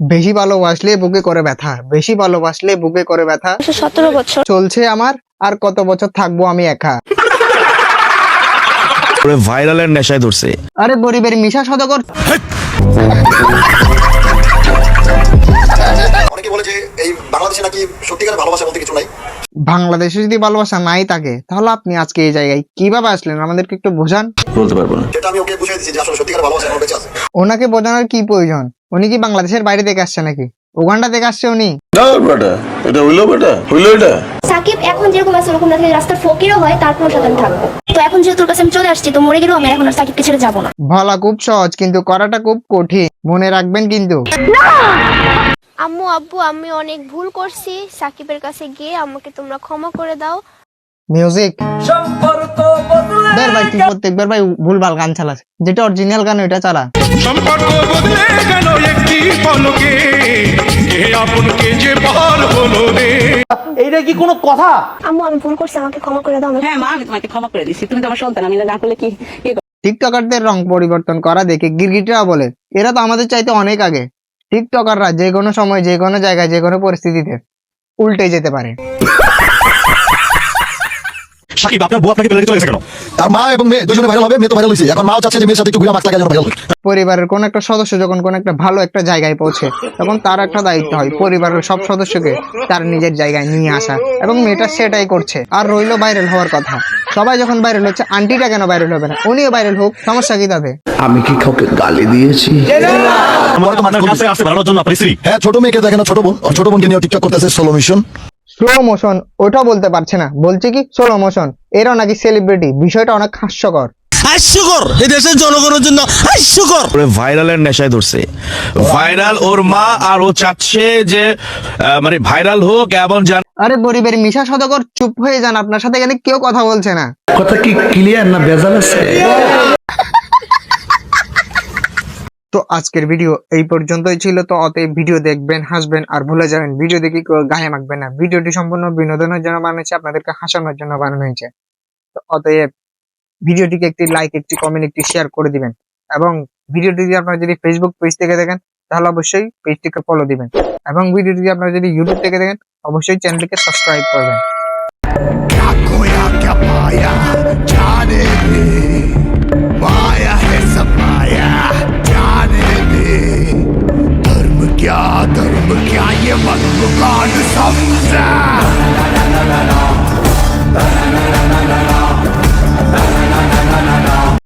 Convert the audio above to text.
বেশি ভালোবাসলে বুকে করে ব্যথা বেশি ভালোবাসলে বুকে করে ব্যথা। সতেরো বছর। চলছে আমার আর কত বছর থাকব আমি একা। ভাইরালের নেশায় ধরছে। আরে গরিবের মিশা সদগর। অনেকে বলে যে এই বাংলাদেশে নাকি সত্যিকারের ভালোবাসা বলতে কিছু নাই। বাংলাদেশে যদি ভালোবাসা নাই থাকে তাহলে আপনি আজকে এই জায়গায় কীভাবে আসলেন? আমাদেরকে একটু বোঝান। বলতে পারব না। সেটা আমি ওকে বুঝিয়ে দিচ্ছি যে আসলে সত্যিকারের ভালোবাসা এখন বেঁচে আছে। ওনাকে বোঝানোর কি প্রয়োজন? উনি কি বাংলাদেশের বাইরে থেকে আসছে নাকি? উগান্ডা থেকে আসছে উনি? না বেটা এটা হইল বেটা হইল এটা। সাকিব এখন যেরকম আছে ওরকম না রাস্তার ফকিরও হয় তারপর সাথে আমি থাকব। তো এখন যেহেতু তোর কাছে আমি চলে আসছি তো মরে গেলেও আমি এখন আর সাকিবকে ছেড়ে যাব না। বলা খুব সহজ কিন্তু করাটা খুব কঠিন। মনে রাখবেন কিন্তু। আম্মু আব্বু আমি অনেক ভুল করছি। সাকিবের কাছে গিয়ে আমাকে তোমরা ক্ষমা করে দাও। মিউজিক। বের ভাই তুই প্রত্যেকবার ভাই ভুলভাল গান চালাস। যেটা অরিজিনাল গান ওইটা চালা। সম্পর্ক বদলে গেল একটি পলকে। কে আপনকে যে পার হলো রে। এইটা কি কোনো কথা? আম্মু আমি ভুল করছি আমাকে ক্ষমা করে দাও হ্যাঁ মা আমি তোমাকে ক্ষমা করে দিচ্ছি তুমি তো আমার সন্তান আমি না করলে কি কি টিকটকারদের রং পরিবর্তন করা দেখে গিরগিটরা বলে এরা তো আমাদের চাইতে অনেক আগে। টিকটকাররা যে কোনো সময় যে কোনো জায়গায় যে কোনো পরিস্থিতিতে উল্টে যেতে পারে। সাকিব আপনার বউ আপনাকে ফেলে চলে গেছে কেন? তার মা এবং মেয়ে দুজনে ভাইরাল হবে মেয়ে তো ভাইরাল হয়েছে। এখন মাও চাচ্ছে যে মেয়ের সাথে একটু ঘুরে মাছ লাগায় যেন ভাইরাল পরিবারের কোন একটা সদস্য যখন কোন একটা ভালো একটা জায়গায় পৌঁছে তখন তার একটা দায়িত্ব হয় পরিবারের সব সদস্যকে তার নিজের জায়গায় নিয়ে আসা এবং মেয়েটা সেটাই করছে। আর রইল ভাইরাল হওয়ার কথা। সবাই যখন ভাইরাল হচ্ছে আন্টিটা কেন ভাইরাল হবে না? উনিও ভাইরাল হোক সমস্যা কি তাতে আমি কি কাউকে গালি দিয়েছি? আমার তো মাথার কাছে জন্য স্ত্রী হ্যাঁ ছোট মেয়েকে দেখেন ছোট বোন। ছোট বোনকে নিয়ে টিকটক করতেছে সোলো মিশন স্লো মোশন ওটাও বলতে পারছে না। বলছে কি স্লো মোশন এরাও নাকি সেলিব্রিটি বিষয়টা অনেক হাস্যকর। হাস্যকর! এই দেশের জনগণের জন্য হাস্যকর! ভাইরালের নেশায় ধরছে। ভাইরাল ওর মা আর ও চাচ্ছে যে মানে ভাইরাল হোক এবং জান আরে গরিবের মিশা সদগর চুপ হয়ে যান আপনার সাথে এখানে কেউ কথা বলছে না। কথা কি ক্লিয়ার না ভেজাল আছে? তো আজকের ভিডিও এই পর্যন্তই ছিল। তো অতএব ভিডিও দেখবেন, হাসবেন আর ভুলে যাবেন। ভিডিও দেখে গায়ে মাখবেন না। ভিডিওটি সম্পূর্ণ বিনোদনের জন্য বানানো হয়েছে আপনাদেরকে হাসানোর জন্য বানানো হয়েছে। তো অতএব ভিডিওটিকে একটি লাইক একটি কমেন্ট একটি শেয়ার করে দিবেন। এবং ভিডিওটি যদি আপনারা যদি ফেসবুক পেজ থেকে দেখেন, তাহলে অবশ্যই পেজটিকে ফলো দিবেন। এবং ভিডিওটি যদি আপনারা যদি ইউটিউব থেকে দেখেন, অবশ্যই চ্যানেলটিকে সাবস্ক্রাইব করবেন। Yılmaz bu kanı savunca